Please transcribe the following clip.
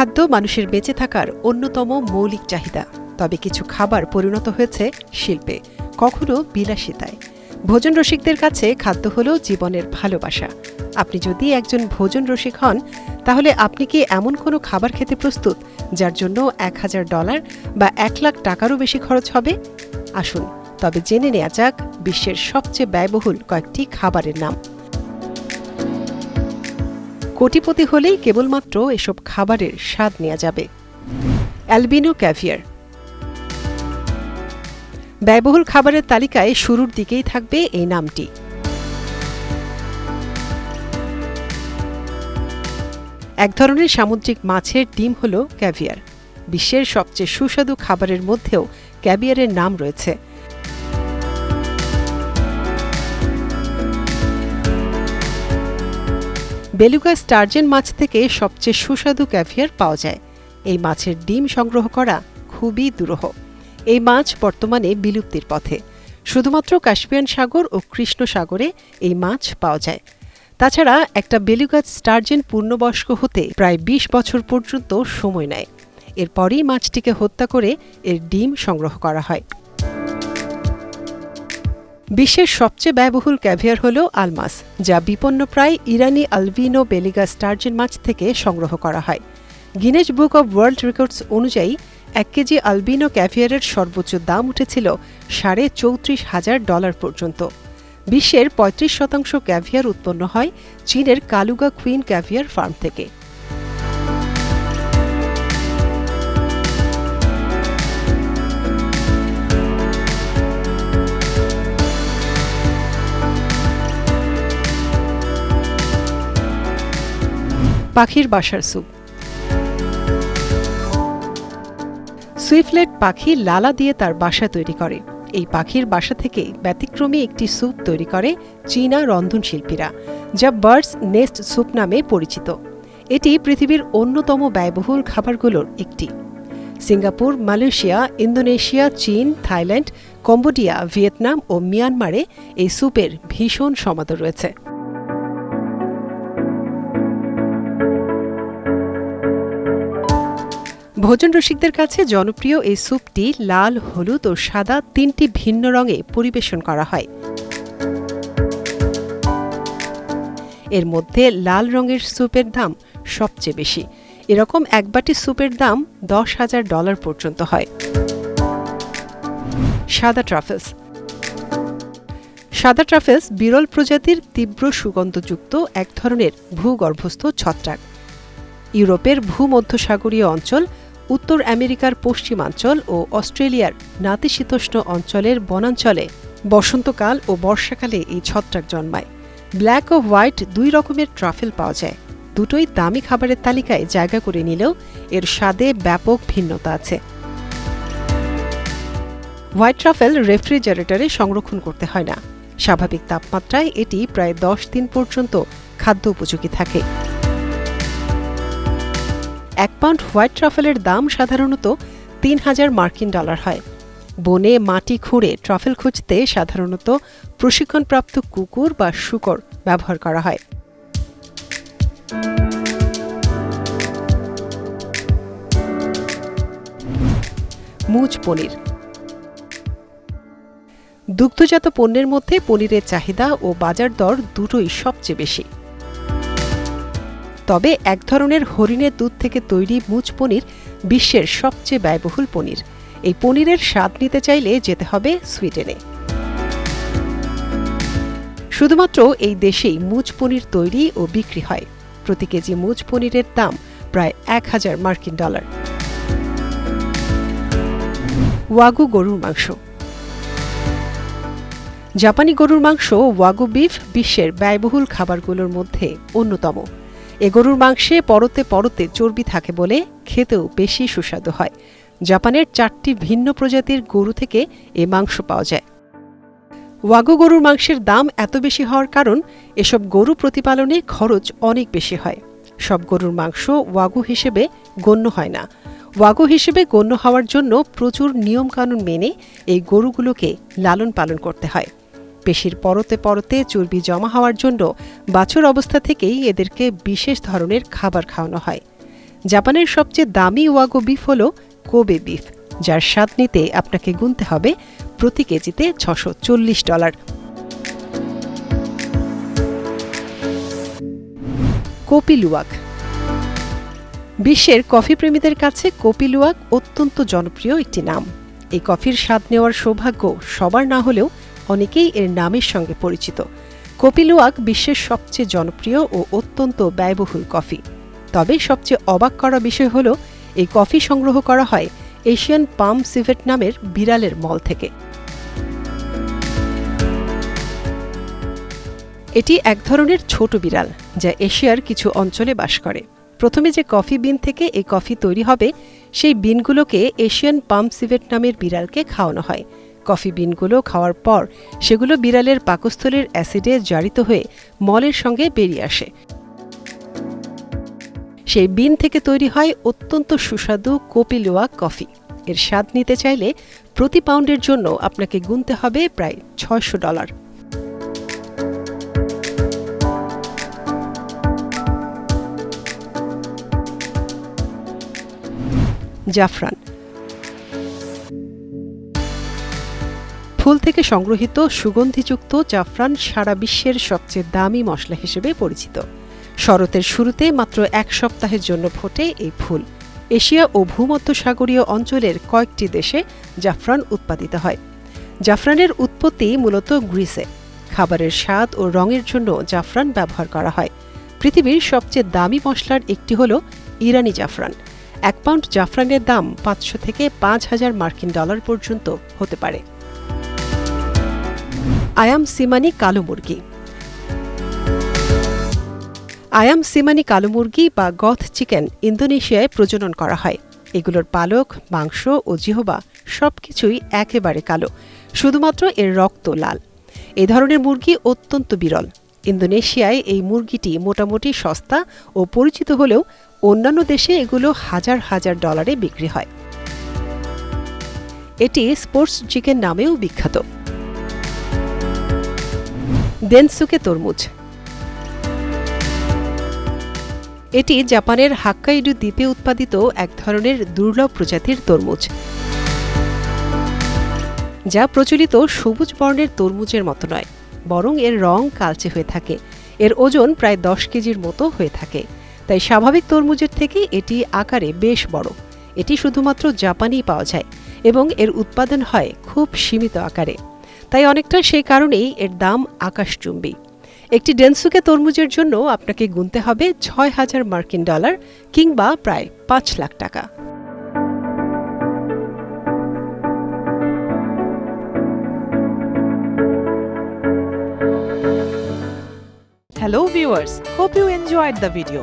খাদ্য মানুষের বেঁচে থাকার অন্যতম মৌলিক চাহিদা। তবে কিছু খাবার পরিণত হয়েছে শিল্পে, কখনো বিলাসিতায়। ভোজন রসিকদের কাছে খাদ্য হলো জীবনের ভালোবাসা। আপনি যদি একজন ভোজন রসিক হন, তাহলে আপনি কি এমন কোনো খাবার খেতে প্রস্তুত, যার জন্য এক হাজার ডলার বা এক লাখ টাকারও বেশি খরচ হবে? আসুন, তবে জেনে নেওয়া যাক বিশ্বের সবচেয়ে ব্যয়বহুল কয়েকটি খাবারের নাম। কোটিপতি হলেই কেবলমাত্র এসব খাবারের স্বাদ নেওয়া যাবে। Albino caviar. ব্যয়বহুল খাবারের তালিকায় শুরুর দিকেই থাকবে এই নামটি। এক ধরনের সামুদ্রিক মাছের ডিম হল ক্যাভিয়ার। বিশ্বের সবচেয়ে সুস্বাদু খাবারের মধ্যেও ক্যাভিয়ারের নাম রয়েছে। বেলুগা স্টার্জেন মাছ থেকে সবচেয়ে সুস্বাদু ক্যাভিয়ার পাওয়া যায়। এই মাছের ডিম সংগ্রহ করা খুবই দুরূহ। এই মাছ বর্তমানে বিলুপ্তির পথে। শুধুমাত্র কাশ্মীয়ান সাগর ও কৃষ্ণ সাগরে এই মাছ পাওয়া যায়। তাছাড়া একটা বেলুগাজ স্টার্জেন পূর্ণবয়স্ক হতে প্রায় ২০ বছর পর্যন্ত সময় নেয়। এরপরই মাছটিকে হত্যা করে এর ডিম সংগ্রহ করা হয়। বিশ্বের সবচেয়ে ব্যয়বহুল ক্যাভিয়ার হল আলমাস, যা বিপন্নপ্রায় ইরানি আলভিনো বেলিগা স্টার্জেন মাছ থেকে সংগ্রহ করা হয়। Guinness book of world records অনুযায়ী, এক কেজি আলবিনো ক্যাভিয়ারের সর্বোচ্চ দাম উঠেছিল সাড়ে চৌত্রিশ হাজার ডলার পর্যন্ত। বিশ্বের ৩৫ শতাংশ ক্যাভিয়ার উৎপন্ন হয় চীনের কালুগা কুইন ক্যাভিয়ার ফার্ম থেকে। পাখির বাসার স্যুপ। সুইফলেট পাখি লালা দিয়ে তার বাসা তৈরি করে। এই পাখির বাসা থেকে ব্যতিক্রমী একটি স্যুপ তৈরি করে চীনা রন্ধনশিল্পীরা, যা বার্ডস নেস্ট স্যুপ নামে পরিচিত। এটি পৃথিবীর অন্যতম ব্যয়বহুল খাবারগুলোর একটি। সিঙ্গাপুর, মালয়েশিয়া, ইন্দোনেশিয়া, চীন, থাইল্যান্ড, কম্বোডিয়া, ভিয়েতনাম ও মিয়ানমারে এই স্যুপের ভীষণ সমাদর রয়েছে। ভোজন রসিকদের কাছে জনপ্রিয় এই স্যুপটি লাল, হলুদ ও সাদা তিনটি ভিন্ন রঙে পরিবেশন করা হয়। এর মধ্যে লাল রঙের স্যুপের দাম সবচেয়ে বেশি। এরকম এক বাটি স্যুপের দাম দশ হাজার ডলার পর্যন্ত হয়। সাদা ট্রাফেলস। সাদা ট্রাফেলস বিরল প্রজাতির তীব্র সুগন্ধযুক্ত এক ধরনের ভূগর্ভস্থ ছত্রাক। ইউরোপের ভূমধ্যসাগরীয় অঞ্চল উত্তর আমেরিকার পশ্চিমাঞ্চল ও অস্ট্রেলিয়ার নাতিশীতোষ্ণ অঞ্চলের বনাঞ্চলে বসন্তকাল ও বর্ষাকালে এই ছত্রাক জন্মায়। ব্ল্যাক ও হোয়াইট দুই রকমের ট্রাফেল পাওয়া যায়। দুটোই দামি খাবারের তালিকায় জায়গা করে নিলেও এর স্বাদে ব্যাপক ভিন্নতা আছে। হোয়াইট ট্রাফেল রেফ্রিজারেটরে সংরক্ষণ করতে হয় না। স্বাভাবিক তাপমাত্রায় এটি প্রায় দশ দিন পর্যন্ত খাদ্য উপযোগী থাকে। এক পাউন্ড হোয়াইট ট্রাফেলের দাম সাধারণত তিন হাজার মার্কিন ডলার হয়। বনে মাটি খুঁড়ে ট্রাফেল খুঁজতে সাধারণত প্রশিক্ষণপ্রাপ্ত কুকুর বা শুকর ব্যবহার করা হয়। মুজ পনির। দুগ্ধজাত পণ্যের মধ্যে পনিরের চাহিদা ও বাজার দর দুটোই সবচেয়ে বেশি। তবে এক ধরনের হরিণের দুধ থেকে তৈরি মুজ পনির বিশ্বের সবচেয়ে ব্যয়বহুল পনির। এই পনিরের স্বাদ নিতে চাইলে যেতে হবে সুইডেনে। শুধুমাত্র এই দেশেই মুজ পনির তৈরি ও বিক্রি হয়। প্রতি কেজি মুজ পনিরের দাম প্রায় এক হাজার মার্কিন ডলার। ওয়াগু গরুর মাংস। জাপানি গরুর মাংস ওয়াগু বিফ বিশ্বের ব্যয়বহুল খাবারগুলোর মধ্যে অন্যতম। এ গরুর মাংসে পরতে পরতে চর্বি থাকে বলে খেতেও বেশি সুস্বাদু হয়। জাপানের চারটি ভিন্ন প্রজাতির গরু থেকে এ মাংস পাওয়া যায়। ওয়াগু গরুর মাংসের দাম এত বেশি হওয়ার কারণ এসব গরু প্রতিপালনে খরচ অনেক বেশি হয়। সব গরুর মাংস ওয়াগু হিসেবে গণ্য হয় না। ওয়াগু হিসেবে গণ্য হওয়ার জন্য প্রচুর নিয়মকানুন মেনে এই গরুগুলোকে লালন পালন করতে হয়। পেশির পরতে পরতে চর্বি জমা হওয়ার জন্য বাছুর অবস্থা থেকেই এদেরকে বিশেষ ধরনের খাবার খাওয়ানো হয়। জাপানের সবচেয়ে দামি ওয়াগো বিফ হল কোবে বিফ, যার স্বাদ নিতে আপনাকে গুনতে হবে প্রতি কেজিতে ছশো ডলার। কোপিলুয়াক বিশ্বের কফি প্রেমীদের কাছে কোপিলুয়াক অত্যন্ত জনপ্রিয় একটি নাম। এই কফির স্বাদ নেওয়ার সৌভাগ্য সবার না হলেও অনেকেই এর নামের সঙ্গে পরিচিত। কোপিলুয়াক বিশ্বের সবচেয়ে জনপ্রিয় ও অত্যন্ত ব্যয়বহুল কফি। তবে সবচেয়ে অবাক করা বিষয় হল, এই কফি সংগ্রহ করা হয় এশিয়ান পাম সিভেট নামের বিড়ালের মল থেকে। এটি এক ধরনের ছোট বিড়াল, যা এশিয়ার কিছু অঞ্চলে বাস করে। প্রথমে যে কফি বিন থেকে এই কফি তৈরি হবে, সেই বিনগুলোকে এশিয়ান পাম সিভেট নামের বিড়ালকে খাওয়ানো হয়। কফি বিনগুলো খাওয়ার পর সেগুলো বিড়ালের পাকস্থলীর অ্যাসিডে জারিত হয়ে মলের সঙ্গে বেরিয়ে আসে। সেই বিন থেকে তৈরি হয় অত্যন্ত সুস্বাদু কোপিলোয়া কফি। এর স্বাদ নিতে চাইলে প্রতি পাউন্ডের জন্য আপনাকে গুনতে হবে প্রায় ছয়শো ডলার। জাফরান ফুল থেকে সংগ্রহিত সুগন্ধিযুক্ত জাফরান সারা বিশ্বের সবচেয়ে দামি মশলা হিসেবে পরিচিত। শরতের শুরুতে মাত্র এক সপ্তাহের জন্য ফোটে এই ফুল। এশিয়া ও ভূমধ্যসাগরীয় অঞ্চলের কয়েকটি দেশে জাফরান উৎপাদিত হয়। জাফরানের উৎপত্তি মূলত গ্রিসে। খাবারের স্বাদ ও রঙের জন্য জাফরান ব্যবহার করা হয়। পৃথিবীর সবচেয়ে দামি মশলার একটি হল ইরানি জাফরান। এক পাউন্ড জাফরানের দাম পাঁচশো থেকে পাঁচ হাজার মার্কিন ডলার পর্যন্ত হতে পারে। আয়াম সিমানি কালো মুরগি আয়াম সিমানি কালো মুরগি বা গথ চিকেন ইন্দোনেশিয়ায় প্রজনন করা হয়। এগুলোর পালক, মাংস ও জিহবা সবকিছুই একেবারে কালো, শুধুমাত্র এর রক্ত লাল। এ ধরনের মুরগি অত্যন্ত বিরল। ইন্দোনেশিয়ায় এই মুরগিটি মোটামুটি সস্তা ও পরিচিত হলেও অন্যান্য দেশে এগুলো হাজার হাজার ডলারে বিক্রি হয়। এটি স্পোর্টস চিকেন নামেও বিখ্যাত। দেনসুকে তরমুজ। এটি জাপানের হাক্কাইডু দ্বীপে উৎপাদিত এক ধরনের দুর্লভ প্রজাতির তরমুজ, যা প্রচলিত সবুজ বর্ণের তরমুজের মতো নয়, বরং এর রং কালচে হয়ে থাকে। এর ওজন প্রায় দশ কেজির মতো হয়ে থাকে। তাই স্বাভাবিক তরমুজের থেকে এটি আকারে বেশ বড়। এটি শুধুমাত্র জাপানেই পাওয়া যায় এবং এর উৎপাদন হয় খুব সীমিত আকারে। তাই অনেকটা সেই কারণেই এর দাম আকাশচুম্বী। একটি ডেনসুকে তরমুজের জন্য আপনাকে গুনতে হবে ছয় হাজার মার্কিন ডলার কিংবা প্রায় পাঁচ লাখ টাকা। Hello viewers hope you enjoyed the video